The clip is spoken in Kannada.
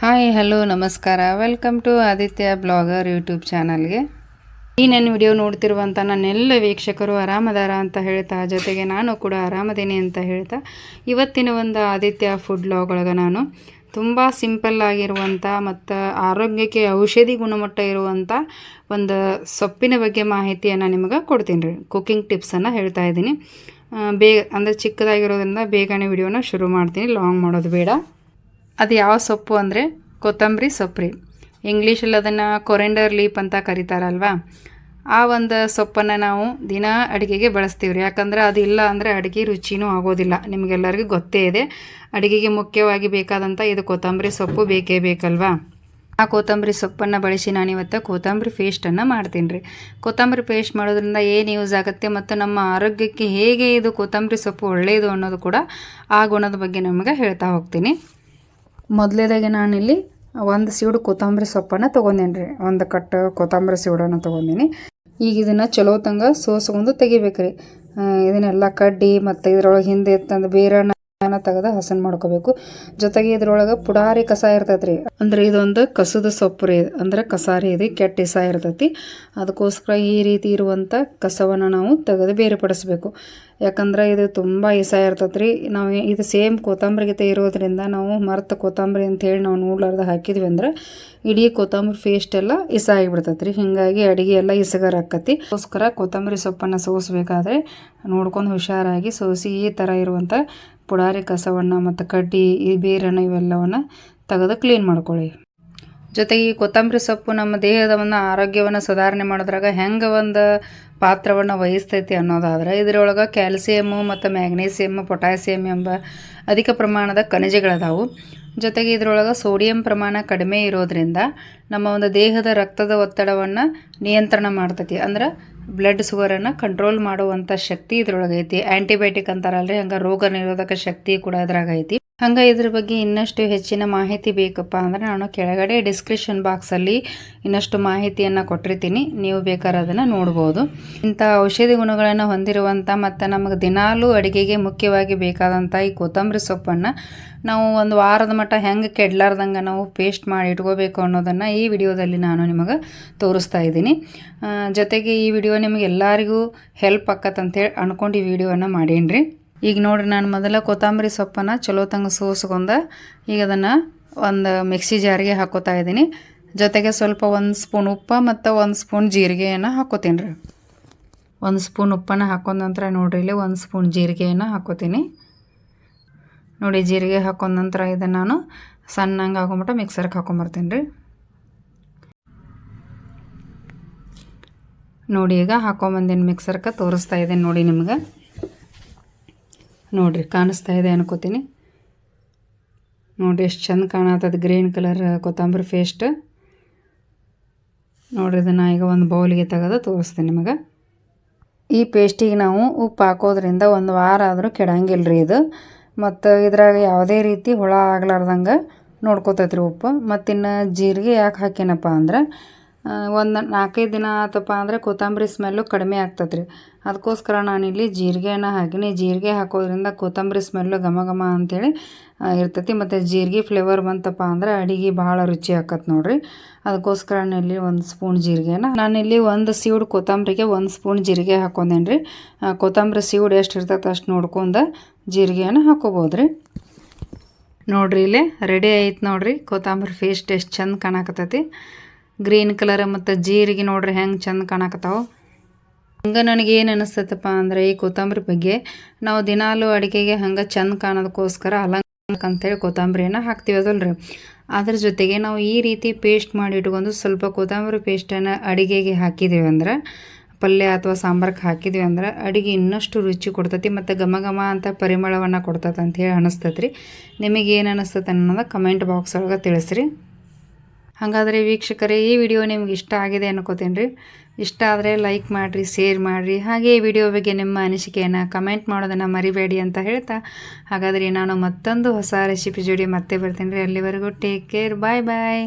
ಹಾಯ್ ಹಲೋ ನಮಸ್ಕಾರ. Welcome to Aditya blogger YouTube ಚಾನಲ್ಗೆ ಈ ನನ್ನ ವಿಡಿಯೋ ನೋಡ್ತಿರುವಂಥ ನನ್ನೆಲ್ಲ ವೀಕ್ಷಕರು ಆರಾಮದಾರ ಅಂತ ಹೇಳ್ತಾ, ಜೊತೆಗೆ ನಾನು ಕೂಡ ಆರಾಮದೇನೆ ಅಂತ ಹೇಳ್ತಾ, ಇವತ್ತಿನ ಒಂದು ಆದಿತ್ಯ ಫುಡ್ ಬ್ಲಾಗ್ ಒಳಗೆ ನಾನು ತುಂಬ ಸಿಂಪಲ್ ಆಗಿರುವಂಥ ಮತ್ತು ಆರೋಗ್ಯಕ್ಕೆ ಔಷಧಿ ಗುಣಮಟ್ಟ ಇರುವಂಥ ಒಂದು ಸೊಪ್ಪಿನ ಬಗ್ಗೆ ಮಾಹಿತಿಯನ್ನು ನಿಮಗೆ ಕೊಡ್ತೀನಿ ರೀ. ಕುಕ್ಕಿಂಗ್ ಟಿಪ್ಸನ್ನು ಹೇಳ್ತಾ ಇದ್ದೀನಿ. ಬೇಗ, ಅಂದರೆ ಚಿಕ್ಕದಾಗಿರೋದ್ರಿಂದ ಬೇಗನೆ ವಿಡಿಯೋನ ಶುರು ಮಾಡ್ತೀನಿ. ಲಾಂಗ್ ಮಾಡೋದು ಬೇಡ. ಅದು ಯಾವ ಸೊಪ್ಪು ಅಂದರೆ ಕೊತ್ತಂಬರಿ ಸೊಪ್ಪು ಇಂಗ್ಲೀಷಲ್ಲಿ ಅದನ್ನು ಕೊರೆಂಡರ್ ಲೀಪ್ ಅಂತ ಕರೀತಾರಲ್ವಾ? ಆ ಒಂದು ಸೊಪ್ಪನ್ನು ನಾವು ದಿನ ಅಡುಗೆಗೆ ಬಳಸ್ತೀವಿ ರೀ ಯಾಕಂದ್ರೆ ಅದು ಇಲ್ಲ ಅಂದರೆ ಅಡುಗೆ ರುಚಿನೂ ಆಗೋದಿಲ್ಲ. ನಿಮಗೆಲ್ಲರಿಗೂ ಗೊತ್ತೇ ಇದೆ. ಅಡುಗೆಗೆ ಮುಖ್ಯವಾಗಿ ಬೇಕಾದಂಥ ಇದು ಕೊತ್ತಂಬರಿ ಸೊಪ್ಪು ಬೇಕೇ ಬೇಕಲ್ವಾ? ಆ ಕೊತ್ತಂಬರಿ ಸೊಪ್ಪನ್ನು ಬಳಸಿ ನಾನು ಇವತ್ತು ಕೊತ್ತಂಬರಿ ಪೇಸ್ಟನ್ನು ಮಾಡ್ತೀನಿ ರೀ ಕೊತ್ತಂಬರಿ ಪೇಸ್ಟ್ ಮಾಡೋದ್ರಿಂದ ಏನು ಯೂಸ್ ಆಗುತ್ತೆ ಮತ್ತು ನಮ್ಮ ಆರೋಗ್ಯಕ್ಕೆ ಹೇಗೆ ಇದು ಕೊತ್ತಂಬರಿ ಸೊಪ್ಪು ಒಳ್ಳೆಯದು ಅನ್ನೋದು ಕೂಡ ಆ ಗುಣದ ಬಗ್ಗೆ ನಮಗೆ ಹೇಳ್ತಾ ಹೋಗ್ತೀನಿ. ಮೊದಲೇದಾಗೆ ನಾನಿಲ್ಲಿ ಒಂದು ಸೀಡು ಕೊತ್ತಂಬರಿ ಸೊಪ್ಪನ್ನ ತೊಗೊಂಡೇನಿ ರೀ ಒಂದು ಕಟ್ಟ ಕೊತ್ತಂಬರಿ ಸೀಡನ್ನ ತೊಗೊಂಡೀನಿ. ಈಗ ಇದನ್ನು ಚಲೋ ತಂಗ ಸೋಸ್ಕೊಂಡು ತೆಗಿಬೇಕು ಇದನ್ನೆಲ್ಲ ಕಡ್ಡಿ ಮತ್ತು ಇದ್ರೊಳಗೆ ಹಿಂದೆ ತಂದು ಬೇರನ್ನ ತೆಗೆದು ಹಸನ್ ಮಾಡ್ಕೋಬೇಕು. ಜೊತೆಗೆ ಇದ್ರೊಳಗೆ ಪುಡಾರಿ ಕಸ ಇರ್ತೈತ್ರಿ. ಅಂದ್ರೆ ಇದೊಂದು ಕಸದ ಸೊಪ್ಪು ರೀ ಅಂದ್ರೆ ಕಸಾರಿ ಇದೆ, ಕೆಟ್ಟ ಇಸ ಇರ್ತೈತಿ. ಅದಕ್ಕೋಸ್ಕರ ಈ ರೀತಿ ಇರುವಂಥ ಕಸವನ್ನು ನಾವು ತೆಗೆದು ಬೇರೆಪಡಿಸ್ಬೇಕು. ಯಾಕಂದ್ರೆ ಇದು ತುಂಬ ಇಸ ಇರ್ತೈತೆ ರೀ ನಾವು ಇದು ಸೇಮ್ ಕೊತ್ತಂಬರಿ ಗೀತೆ ಇರೋದ್ರಿಂದ ನಾವು ಮರ್ತ ಕೊತ್ತಂಬರಿ ಅಂತೇಳಿ ನಾವು ನೋಡ್ಲಾರ್ದ ಹಾಕಿದ್ವಿ ಅಂದ್ರೆ ಇಡೀ ಕೊತ್ತಂಬರಿ ಫೇಸ್ಟ್ ಎಲ್ಲ ಇಸ ಆಗಿಬಿಡ್ತೈತೆ ರೀ ಅಡಿಗೆ ಅಡುಗೆ ಎಲ್ಲ ಇಸಗರ ಆಕತಿ. ಅದಕ್ಕೋಸ್ಕರ ಕೊತ್ತಂಬರಿ ಸೊಪ್ಪನ್ನು ಸೋಸಬೇಕಾದ್ರೆ ನೋಡ್ಕೊಂಡು ಹುಷಾರಾಗಿ ಸೋಸಿ ಈ ಥರ ಇರುವಂಥ ಪುಡಾರಿ ಕಸವನ್ನು ಮತ್ತು ಕಡ್ಡಿ, ಈ ಬೇರನ್ನು ಇವೆಲ್ಲವನ್ನು ತೆಗೆದು ಕ್ಲೀನ್ ಮಾಡ್ಕೊಳ್ಳಿ. ಜೊತೆಗೆ ಈ ಕೊತ್ತಂಬರಿ ಸೊಪ್ಪು ನಮ್ಮ ದೇಹದ ಒಂದು ಆರೋಗ್ಯವನ್ನು ಸುಧಾರಣೆ ಮಾಡೋದ್ರಾಗ ಹೆಂಗೆ ಒಂದು ಪಾತ್ರವನ್ನು ವಹಿಸ್ತೈತಿ ಅನ್ನೋದಾದ್ರೆ, ಇದರೊಳಗೆ ಕ್ಯಾಲ್ಸಿಯಮ್ಮು ಮತ್ತು ಮ್ಯಾಗ್ನೀಸಿಯಮ್ಮು ಪೊಟ್ಯಾಸಿಯಮ್ ಎಂಬ ಅಧಿಕ ಪ್ರಮಾಣದ ಖನಿಜಗಳದಾವು. ಜೊತೆಗೆ ಇದರೊಳಗೆ ಸೋಡಿಯಂ ಪ್ರಮಾಣ ಕಡಿಮೆ ಇರೋದ್ರಿಂದ ನಮ್ಮ ಒಂದು ದೇಹದ ರಕ್ತದ ಒತ್ತಡವನ್ನು ನಿಯಂತ್ರಣ ಮಾಡ್ತೈತಿ. ಅಂದ್ರೆ ಬ್ಲಡ್ ಶುಗರನ್ನು ಕಂಟ್ರೋಲ್ ಮಾಡುವಂಥ ಶಕ್ತಿ ಇದ್ರೊಳಗೆ ಐತಿ ಆ್ಯಂಟಿಬಯೋಟಿಕ್ ಅಂತಾರಲ್ರಿ, ಹಂಗೆ ರೋಗ ನಿರೋಧಕ ಶಕ್ತಿ ಕೂಡ ಐತಿ ಹಂಗೆ ಇದ್ರ ಬಗ್ಗೆ ಇನ್ನಷ್ಟು ಹೆಚ್ಚಿನ ಮಾಹಿತಿ ಬೇಕಪ್ಪ ಅಂದ್ರೆ ನಾನು ಕೆಳಗಡೆ ಡಿಸ್ಕ್ರಿಪ್ಷನ್ ಬಾಕ್ಸಲ್ಲಿ ಇನ್ನಷ್ಟು ಮಾಹಿತಿಯನ್ನು ಕೊಟ್ಟಿರ್ತೀನಿ. ನೀವು ಬೇಕಾದ್ರೆ ಅದನ್ನು ನೋಡ್ಬೋದು. ಇಂಥ ಔಷಧಿ ಗುಣಗಳನ್ನು ಹೊಂದಿರುವಂಥ ಮತ್ತು ನಮಗೆ ದಿನಾಲೂ ಅಡುಗೆಗೆ ಮುಖ್ಯವಾಗಿ ಬೇಕಾದಂಥ ಈ ಕೊತ್ತಂಬರಿ ಸೊಪ್ಪನ್ನು ನಾವು ಒಂದು ವಾರದ ಮಟ್ಟ ಹೆಂಗೆ ಕೆಡ್ಲಾರ್ದಂಗೆ ನಾವು ಪೇಸ್ಟ್ ಮಾಡಿ ಇಟ್ಕೋಬೇಕು ಅನ್ನೋದನ್ನು ಈ ವಿಡಿಯೋದಲ್ಲಿ ನಾನು ನಿಮಗೆ ತೋರಿಸ್ತಾ ಇದ್ದೀನಿ. ಜೊತೆಗೆ ಈ ವಿಡಿಯೋ ನಿಮಗೆ ಎಲ್ಲರಿಗೂ ಹೆಲ್ಪ್ ಆಕತ್ತಂತೇಳಿ ಅಂದ್ಕೊಂಡು ಈ ವಿಡಿಯೋನ ಮಾಡೀನಿ ರೀ ಈಗ ನೋಡಿರಿ ನಾನು ಮೊದಲ ಕೊತ್ತಂಬರಿ ಸೊಪ್ಪನ್ನು ಚಲೋ ತಂಗ ಸೋಸ್ಕೊಂಡು ಈಗ ಅದನ್ನು ಒಂದು ಮಿಕ್ಸಿ ಜಾರಿಗೆ ಹಾಕೋತಾ ಇದ್ದೀನಿ ಜೊತೆಗೆ ಸ್ವಲ್ಪ ಒಂದು ಸ್ಪೂನ್ ಉಪ್ಪು ಮತ್ತು ಒಂದು ಸ್ಪೂನ್ ಜೀರಿಗೆಯನ್ನು ಹಾಕೋತೀನಿ ರೀ. ಒಂದು ಸ್ಪೂನ್ ಉಪ್ಪನ್ನು ಹಾಕೊಂಡ ನಂತರ ನೋಡ್ರಿ ಇಲ್ಲಿ ಒಂದು ಸ್ಪೂನ್ ಜೀರಿಗೆಯನ್ನು ಹಾಕೋತೀನಿ. ನೋಡಿ ಜೀರಿಗೆ ಹಾಕೊಂಡ ನಂತರ ಇದನ್ನು ನಾನು ಸಣ್ಣಂಗೆ ಹಾಕೊಂಬಿಟ್ಟು ಮಿಕ್ಸರ್ಗೆ ಹಾಕೊಂಬರ್ತೀನಿ ರೀ. ನೋಡಿ ಈಗ ಹಾಕೊಂಬಂದೇನು ಮಿಕ್ಸರ್ಗೆ ತೋರಿಸ್ತಾ ಇದ್ದೀನಿ ನೋಡಿ ನಿಮ್ಗೆ. ನೋಡಿರಿ, ಕಾಣಿಸ್ತಾ ಇದೆ ಅನ್ಕೋತೀನಿ. ನೋಡಿ ಎಷ್ಟು ಚಂದ ಕಾಣತ್ತದ ಗ್ರೀನ್ ಕಲರ್ ಕೊತ್ತಂಬರಿ ಪೇಸ್ಟ್. ನೋಡಿರಿ, ಇದನ್ನು ಈಗ ಒಂದು ಬೌಲಿಗೆ ತೆಗೆದು ತೋರಿಸ್ತೀನಿ ನಿಮಗೆ. ಈ ಪೇಸ್ಟಿಗೆ ನಾವು ಉಪ್ಪು ಹಾಕೋದ್ರಿಂದ ಒಂದು ವಾರ ಆದರೂ ಕೆಡಂಗಿಲ್ಲ ರೀ ಇದು. ಮತ್ತು ಇದ್ರಾಗ ಯಾವುದೇ ರೀತಿ ಹುಳ ಆಗ್ಲಾರ್ದಂಗೆ ನೋಡ್ಕೋತೈತ್ರಿ ಉಪ್ಪು. ಮತ್ತಿನ್ನು ಜೀರಿಗೆ ಯಾಕೆ ಹಾಕಿನಪ್ಪ ಅಂದ್ರೆ ಒಂದು ನಾಲ್ಕೈದು ದಿನ ಆತಪ್ಪ ಅಂದರೆ ಕೊತ್ತಂಬರಿ ಸ್ಮೆಲ್ಲು ಕಡಿಮೆ ಆಗ್ತದೆ ರೀ ಅದಕ್ಕೋಸ್ಕರ ನಾನಿಲ್ಲಿ ಜೀರಿಗೆನ ಹಾಕಿನಿ. ಜೀರಿಗೆ ಹಾಕೋದ್ರಿಂದ ಕೊತ್ತಂಬರಿ ಸ್ಮೆಲ್ಲು ಘಮ ಘಮ ಅಂಥೇಳಿ ಇರ್ತೈತಿ. ಮತ್ತು ಜೀರಿಗೆ ಫ್ಲೇವರ್ ಬಂತಪ್ಪ ಅಂದ್ರೆ ಅಡಿಗೆ ಭಾಳ ರುಚಿ ಆಕತ್ ನೋಡಿರಿ. ಅದಕ್ಕೋಸ್ಕರ ನಾನಿಲ್ಲಿ ಒಂದು ಸ್ಪೂನ್ ಜೀರಿಗೆನ ನಾನಿಲ್ಲಿ ಒಂದು ಸೀಡ್ ಕೊತ್ತಂಬರಿಗೆ ಒಂದು ಸ್ಪೂನ್ ಜೀರಿಗೆ ಹಾಕೊಂಡೇನಿ ರೀ ಕೊತ್ತಂಬರಿ ಸೀಡ್ ಎಷ್ಟು ಇರ್ತೈತೆ ಅಷ್ಟು ನೋಡ್ಕೊಂಡು ಜೀರಿಗೆನ ಹಾಕೋಬೋದು ರೀ ನೋಡಿರಿ ಇಲ್ಲೇ ರೆಡಿ ಆಯ್ತು ನೋಡಿರಿ. ಕೊತ್ತಂಬರಿ ಫೇಸ್ಟ್ ಎಷ್ಟು ಚಂದ ಕಾಣಕತ್ತೈತಿ. ಗ್ರೀನ್ ಕಲರ್ ಮತ್ತು ಜೀರಿಗೆ ನೋಡ್ರಿ ಹೆಂಗೆ ಚಂದ ಕಾಣಕತ್ತಾವ. ಹಂಗೆ ನನಗೆ ಏನು ಅನಿಸ್ತೈತಪ್ಪ ಅಂದರೆ ಈ ಕೊತ್ತಂಬರಿ ಬಗ್ಗೆ ನಾವು ದಿನಾಲು ಅಡುಗೆಗೆ ಹಂಗೆ ಚಂದ ಕಾಣೋದಕ್ಕೋಸ್ಕರ ಅಲಂಕ ಅಂತೇಳಿ ಕೊತ್ತಂಬರಿಯನ್ನು ಹಾಕ್ತೀವಿ ಅದಲ್ರಿ. ಅದ್ರ ಜೊತೆಗೆ ನಾವು ಈ ರೀತಿ ಪೇಸ್ಟ್ ಮಾಡಿ ಇಟ್ಕೊಂಡು ಸ್ವಲ್ಪ ಕೊತ್ತಂಬರಿ ಪೇಸ್ಟನ್ನು ಅಡುಗೆಗೆ ಹಾಕಿದ್ದೀವಿ ಅಂದ್ರೆ, ಪಲ್ಯ ಅಥವಾ ಸಾಂಬಾರ್ಗೆ ಹಾಕಿದ್ವಿ ಅಂದ್ರೆ ಅಡುಗೆ ಇನ್ನಷ್ಟು ರುಚಿ ಕೊಡ್ತೈತಿ ಮತ್ತು ಘಮ ಘಮ ಅಂತ ಪರಿಮಳವನ್ನು ಕೊಡ್ತೈತೆ ಅಂತ ಹೇಳಿ ಅನಿಸ್ತೈತೆ ರೀ ನಿಮಗೆ ಏನು ಅನಿಸ್ತೈತೆ ಅನ್ನೋದು ಕಮೆಂಟ್ ಬಾಕ್ಸ್ ಒಳಗೆ ತಿಳಿಸ್ರಿ. ಹಾಗಾದರೆ ವೀಕ್ಷಕರೇ, ಈ ವಿಡಿಯೋ ನಿಮ್ಗೆ ಇಷ್ಟ ಆಗಿದೆ ಅನ್ಕೋತೀನಿ ರೀ ಇಷ್ಟ ಆದರೆ ಲೈಕ್ ಮಾಡಿರಿ ಶೇರ್ ಮಾಡಿರಿ. ಹಾಗೆ ಈ ವಿಡಿಯೋ ಬಗ್ಗೆ ನಿಮ್ಮ ಅನಿಸಿಕೆಯನ್ನು ಕಮೆಂಟ್ ಮಾಡೋದನ್ನು ಮರಿಬೇಡಿ ಅಂತ ಹೇಳ್ತಾ, ಹಾಗಾದರೆ ನಾನು ಮತ್ತೊಂದು ಹೊಸ ರೆಸಿಪಿ ಜೋಡಿ ಮತ್ತೆ ಬರ್ತೀನಿ ರೀ ಅಲ್ಲಿವರೆಗೂ ಟೇಕ್ ಕೇರ್ ಬಾಯ್ ಬಾಯ್